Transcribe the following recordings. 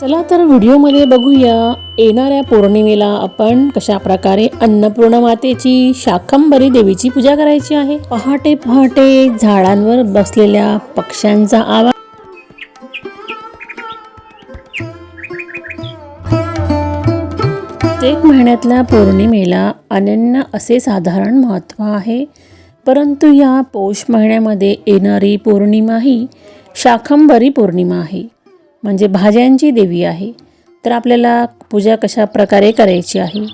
चला तर व्हिडिओमध्ये बघूया. येणाऱ्या पौर्णिमेला आपण कशा प्रकारे अन्नपूर्ण मातेची शाकंभरी देवीची पूजा करायची आहे? पहाटे पहाटे झाडांवर बसलेल्या पक्ष्यांचा आवाज. प्रत्येक महिन्यातल्या पौर्णिमेला अनन्य असे साधारण महत्त्व आहे. परंतु या पौष महिन्यामध्ये येणारी पौर्णिमा ही शाकंभरी पौर्णिमा आहे. म्हणजे भाज्यांची देवी आहे तर आपल्याला पूजा कशा प्रकारे करायची आहे?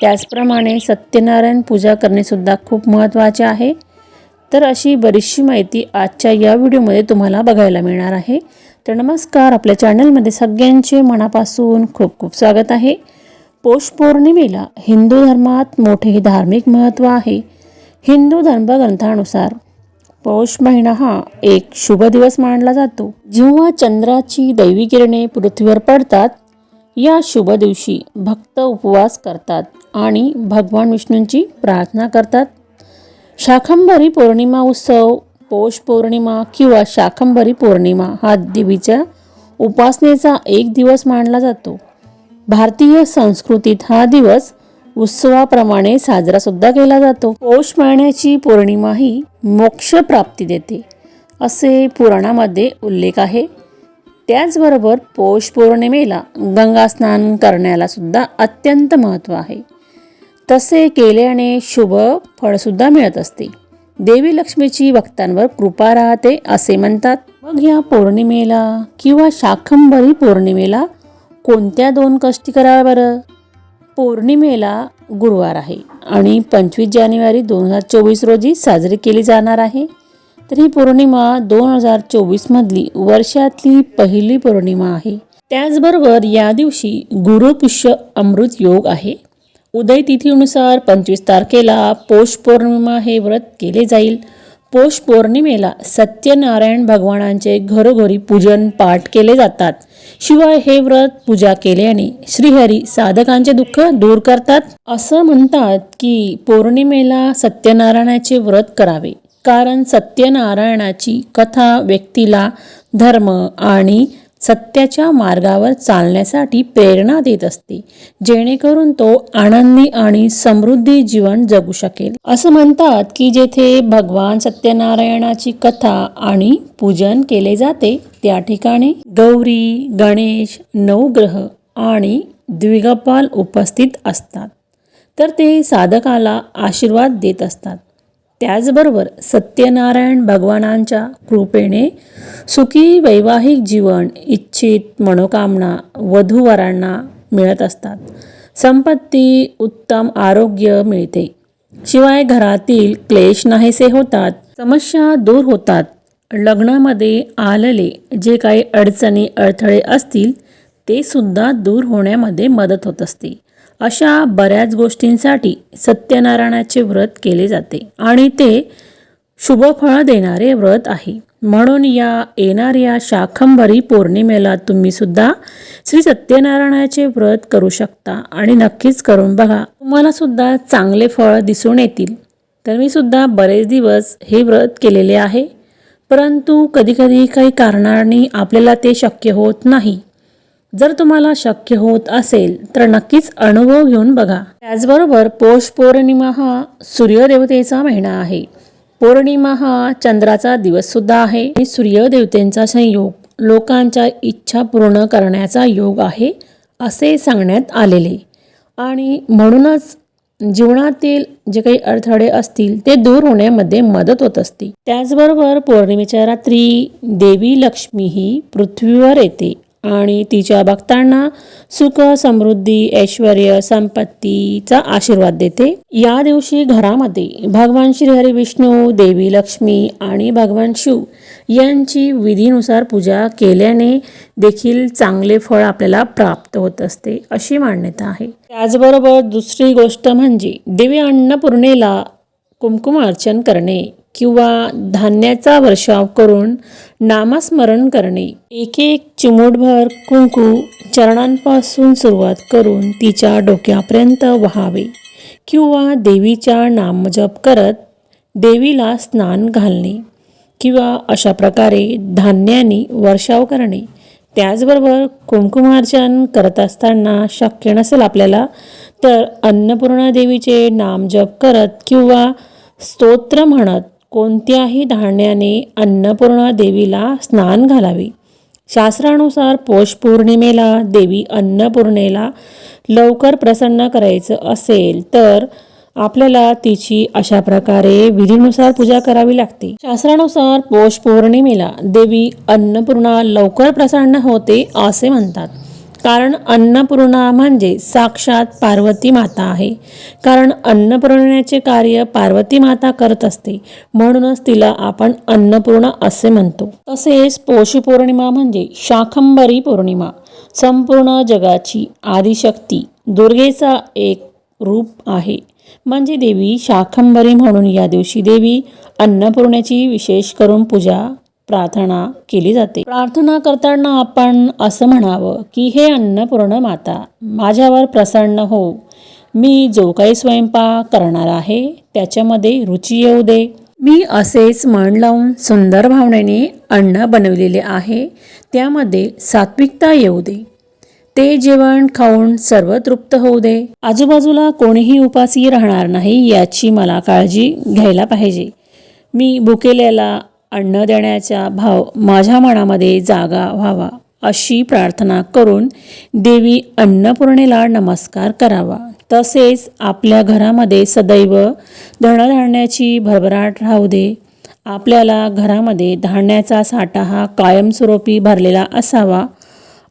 त्याचप्रमाणे सत्यनारायण पूजा करणेसुद्धा खूप महत्त्वाचे आहे. तर अशी बरीचशी माहिती आजच्या या व्हिडिओमध्ये तुम्हाला बघायला मिळणार आहे. तर नमस्कार आपल्या चॅनलमध्ये सगळ्यांचे मनापासून खूप खूप स्वागत आहे. पौष पौर्णिमेला हिंदू धर्मात मोठे धार्मिक महत्त्व आहे. हिंदू धर्मग्रंथानुसार पौष महिना हा एक शुभ दिवस मानला जातो. जेव्हा चंद्राची दैवी किरणे पृथ्वीवर पडतात या शुभ दिवशी भक्त उपवास करतात आणि भगवान विष्णूंची प्रार्थना करतात. शाकंभरी पौर्णिमा उत्सव पौष पौर्णिमा किंवा शाकंभरी पौर्णिमा हा देवीच्या उपासनेचा एक दिवस मानला जातो. भारतीय संस्कृतीत हा दिवस उत्सवाप्रमाणे साजरा सुद्धा केला जातो. पौष महिन्याची पौर्णिमा ही मोक्ष प्राप्ती देते असे पुराणामध्ये उल्लेख आहे. त्याचबरोबर पौष पौर्णिमेला गंगा स्नान करण्याला सुद्धा अत्यंत महत्त्व आहे. तसे केल्याने शुभ फळसुद्धा मिळत असते. देवी लक्ष्मीची भक्तांवर कृपा राहते असे म्हणतात. मग या पौर्णिमेला किंवा शाकंभरी पौर्णिमेला कोणत्या दोन कष्टी कराव्या बरं? पौर्णिमेला गुरुवार आहे आणि पंचवीस जानेवारी दोन हजार चोवीस रोजी साजरी केली जाणार आहे. तर ही पौर्णिमा दोन हजार चोवीसमधली वर्षातली पहिली पौर्णिमा आहे. त्याचबरोबर या दिवशी गुरुपुष्य अमृत योग आहे. उदय तिथीनुसार पंचवीस तारखेला पौष पौर्णिमा हे व्रत केले जाईल. पौष पौर्णिमेला सत्यनारायण भगवानांचे घरोघरी पूजन पाठ केले जातात. शिवाय हे व्रत पूजा केल्याने श्रीहरी साधकांचे दुःख दूर करतात. असं म्हणतात की पौर्णिमेला सत्यनारायणाचे व्रत करावे. कारण सत्यनारायणाची कथा व्यक्तीला धर्म आणि सत्याच्या मार्गावर चालण्यासाठी प्रेरणा देत असते. जेणेकरून तो आनंदी आणि समृद्धी जीवन जगू शकेल. असं म्हणतात की जेथे भगवान सत्यनारायणाची कथा आणि पूजन केले जाते त्या ठिकाणी गौरी गणेश नवग्रह आणि द्विगपाल उपस्थित असतात. तर ते साधकाला आशीर्वाद देत असतात. त्याचबरोबर सत्यनारायण भगवानांच्या कृपेने सुखी वैवाहिक जीवन इच्छित मनोकामना वधूवरांना मिळत असतात. संपत्ती उत्तम आरोग्य मिळते. शिवाय घरातील क्लेश नाहीसे होतात समस्या दूर होतात. लग्नामध्ये आलेले जे काही अडचणी अडथळे असतील ते सुद्धा दूर होण्यामध्ये मदत होत असते. अशा बऱ्याच गोष्टींसाठी सत्यनारायणाचे व्रत केले जाते. आणि ते शुभफळ देणारे व्रत आहे. म्हणून या येणाऱ्या शाखंभरी पौर्णिमेला तुम्ही सुद्धा श्री सत्यनारायणाचे व्रत करू शकता आणि नक्कीच करून बघा. तुम्हाला सुद्धा चांगले फळ दिसून येतील. तर मी सुद्धा बरेच दिवस हे व्रत केलेले आहे. परंतु कधीकधी काही कारणांनी आपल्याला ते शक्य होत नाही. जर तुम्हाला शक्य होत असेल तर नक्कीच अनुभव घेऊन बघा. त्याचबरोबर पौष पौर्णिमा हा सूर्यदेवतेचा महिना आहे. पौर्णिमा हा चंद्राचा दिवससुद्धा आहे. आणि सूर्यदेवतेंचा संयोग लोकांच्या इच्छा पूर्ण करण्याचा योग आहे असे सांगण्यात आलेले. आणि म्हणूनच जीवनातील जे काही अडथळे असतील ते दूर होण्यामध्ये मदत होत असते. त्याचबरोबर पौर्णिमेच्या रात्री देवी लक्ष्मी ही पृथ्वीवर येते. आणि तिच्या भक्तांना सुख समृद्धी ऐश्वर संपत्तीचा आशीर्वाद देते. या दिवशी घरामध्ये भगवान श्रीहरी विष्णू देवी लक्ष्मी आणि भगवान शिव यांची विधीनुसार पूजा केल्याने देखील चांगले फळ आपल्याला प्राप्त होत असते अशी मान्यता आहे. त्याचबरोबर दुसरी गोष्ट म्हणजे देवी अन्नपूर्णेला कुमकुम अर्चन करणे. किंवा धान्याचा वर्षाव करून नामस्मरण करणे. एक एक चिमूटभर कुंकू चरणांपासून सुरुवात करून तिच्या डोक्यापर्यंत व्हावे किंवा देवीच्या नामजप करत देवीला स्नान घालणे किंवा अशा प्रकारे धान्याने वर्षाव करणे. त्याचबरोबर कुंकुमार्चन करत असताना शक्य नसेल आपल्याला तर अन्नपूर्णा देवीचे नामजप करत किंवा स्तोत्र म्हणत कोणत्याही धान्याने अन्नपूर्णा देवीला स्नान घालावे. शास्त्रानुसार पौष पौर्णिमेला देवी अन्नपूर्णेला लवकर प्रसन्न करायचं असेल तर आपल्याला तिची अशा प्रकारे विधीनुसार पूजा करावी लागते. शास्त्रानुसार पौष पौर्णिमेला देवी अन्नपूर्णा लवकर प्रसन्न होते असे म्हणतात. कारण अन्नपूर्णा म्हणजे साक्षात पार्वती माता आहे. कारण अन्नपूर्णाचे कार्य पार्वती माता करत असते म्हणूनच तिला आपण अन्नपूर्णा असे म्हणतो. तसेच पौषपौर्णिमा म्हणजे शाखंबरी पौर्णिमा. संपूर्ण जगाची आदिशक्ती दुर्गेचा एक रूप आहे. म्हणजे देवी शाखंबरी म्हणून या दिवशी देवी अन्नपूर्णेची विशेष करून पूजा प्रार्थना केली जाते. प्रार्थना करताना आपण असं म्हणावं की हे अन्नपूर्ण माता माझ्यावर प्रसन्न हो. मी जो काही स्वयंपाक करणार आहे त्याच्यामध्ये रुची येऊ दे. मी असेच मन लावून सुंदर भावनेने अन्न बनवलेले आहे त्यामध्ये सात्विकता येऊ दे. ते जेवण खाऊन सर्व तृप्त होऊ दे. आजूबाजूला कोणीही उपासी राहणार नाही याची मला काळजी घ्यायला पाहिजे. मी भुकेल्याला अन्न देण्याचा भाव माझ्या मनामध्ये जागा व्हावा अशी प्रार्थना करून देवी अन्नपूर्णेला नमस्कार करावा. तसेच आपल्या घरामध्ये सदैव धनधान्याची भरभराट राहू दे. आपल्याला घरामध्ये धान्याचा साठा हा कायमस्वरूपी भरलेला असावा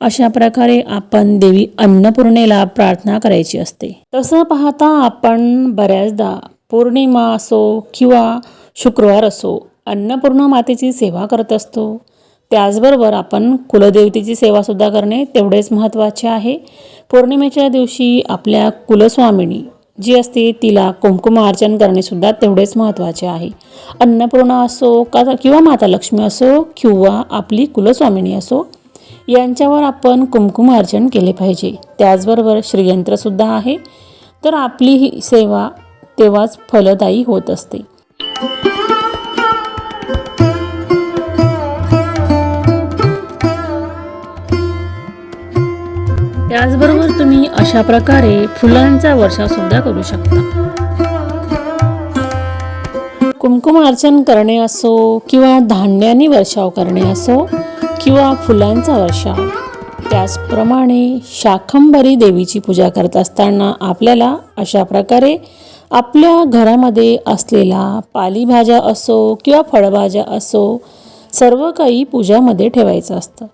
अशा प्रकारे आपण देवी अन्नपूर्णेला प्रार्थना करायची असते. तसं पाहता आपण बऱ्याचदा पौर्णिमा असो किंवा शुक्रवार असो अन्नपूर्णा मातेची सेवा करत असतो. त्याचबरोबर आपण कुलदेवतेची सेवासुद्धा करणे तेवढेच महत्त्वाचे आहे. पौर्णिमेच्या दिवशी आपल्या कुलस्वामिनी जी असते तिला कुंकुमार्चन करणेसुद्धा तेवढेच महत्त्वाचे आहे. अन्नपूर्णा असो का किंवा माता लक्ष्मी असो किंवा आपली कुलस्वामिनी असो यांच्यावर आपण कुंकुमार्चन केले पाहिजे. त्याचबरोबर श्रीयंत्रसुद्धा आहे. तर आपली ही सेवा तेव्हाच फलदायी होत असते. त्याचबरोबर तुम्ही अशा प्रकारे फुलांचा वर्षासुद्धा करू शकता. कुमकुम अर्चन करणे असो किंवा धान्यानी वर्षाव करणे असो किंवा फुलांचा वर्षाव त्याचप्रमाणे शाखंबरी देवीची पूजा करत असताना आपल्याला अशा प्रकारे आपल्या घरामध्ये असलेला पालेभाज्या असो किंवा फळभाज्या असो सर्व काही पूजामध्ये ठेवायचं असतं.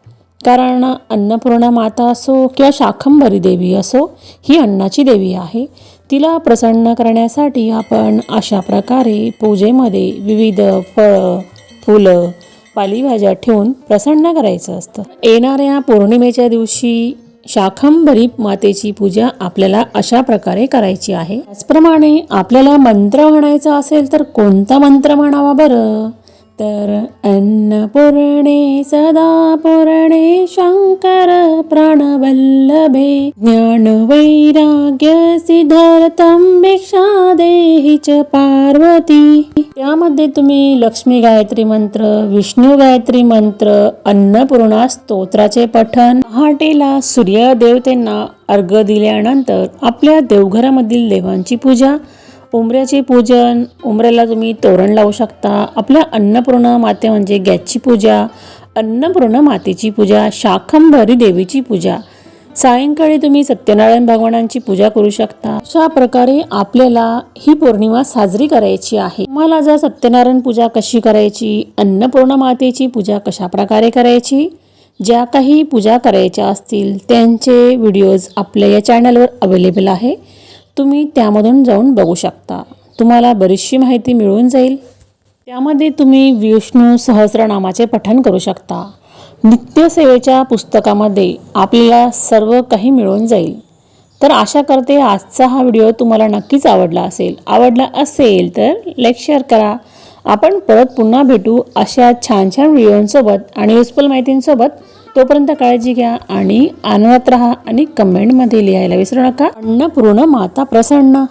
कारण अन्नपूर्णा माता असो किंवा शाखंबरी देवी असो ही अन्नाची देवी आहे. तिला प्रसन्न करण्यासाठी आपण अशा प्रकारे पूजेमध्ये विविध फळं फुलं पालेभाज्या ठेवून प्रसन्न करायचं असतं. येणाऱ्या पौर्णिमेच्या दिवशी शाखंबरी मातेची पूजा आपल्याला अशा प्रकारे करायची आहे. त्याचप्रमाणे आपल्याला मंत्र म्हणायचा असेल तर कोणता मंत्र म्हणावा बरं? तर अन्नपूर्णे सदा पूर्णे शङ्कर प्राणवल्लभे। ज्ञान वैराग्य सिद्धार्थम भिक्षा च पार्वती। त्यामध्ये तुम्ही लक्ष्मी गायत्री मंत्र विष्णू गायत्री मंत्र अन्नपूर्णा स्तोत्राचे पठण पहाटेला सूर्य देवतेंना अर्घ दिल्यानंतर आपल्या देवघरामधील देवांची पूजा उमऱ्याचे पूजन उमऱ्याला तुम्ही तोरण लावू शकता. आपल्या अन्नपूर्णा माते म्हणजे गॅसची पूजा अन्नपूर्णा मातेची पूजा शाखंभरी देवीची पूजा. सायंकाळी तुम्ही सत्यनारायण भगवानांची पूजा करू शकता. अशा प्रकारे आपल्याला ही पौर्णिमा साजरी करायची आहे. मला जर सत्यनारायण पूजा कशी करायची अन्नपूर्णा मातेची पूजा कशा प्रकारे करायची ज्या काही पूजा करायच्या असतील त्यांचे व्हिडिओज आपल्या या चॅनलवर अवेलेबल आहे. तुम्ही त्यामधून जाऊन बघू शकता. तुम्हाला बरीचशी माहिती मिळून जाईल. त्यामध्ये तुम्ही विष्णू सहस्रनामाचे पठण करू शकता. नित्यसेवेच्या पुस्तकामध्ये आपल्याला सर्व काही मिळून जाईल. तर आशा करते आजचा हा व्हिडिओ तुम्हाला नक्कीच आवडला असेल. आवडला असेल तर लाईक शेअर करा. आपण परत पुन्हा भेटू अशा छान छान व्हिडिओंसोबत आणि युजफुल माहितींसोबत. तोपर्यंत काळजी घ्या आणि आनंदात राहा आणि कमेंटमध्ये लिहायला विसरू नका. अन्नपूर्ण माता प्रसन्न.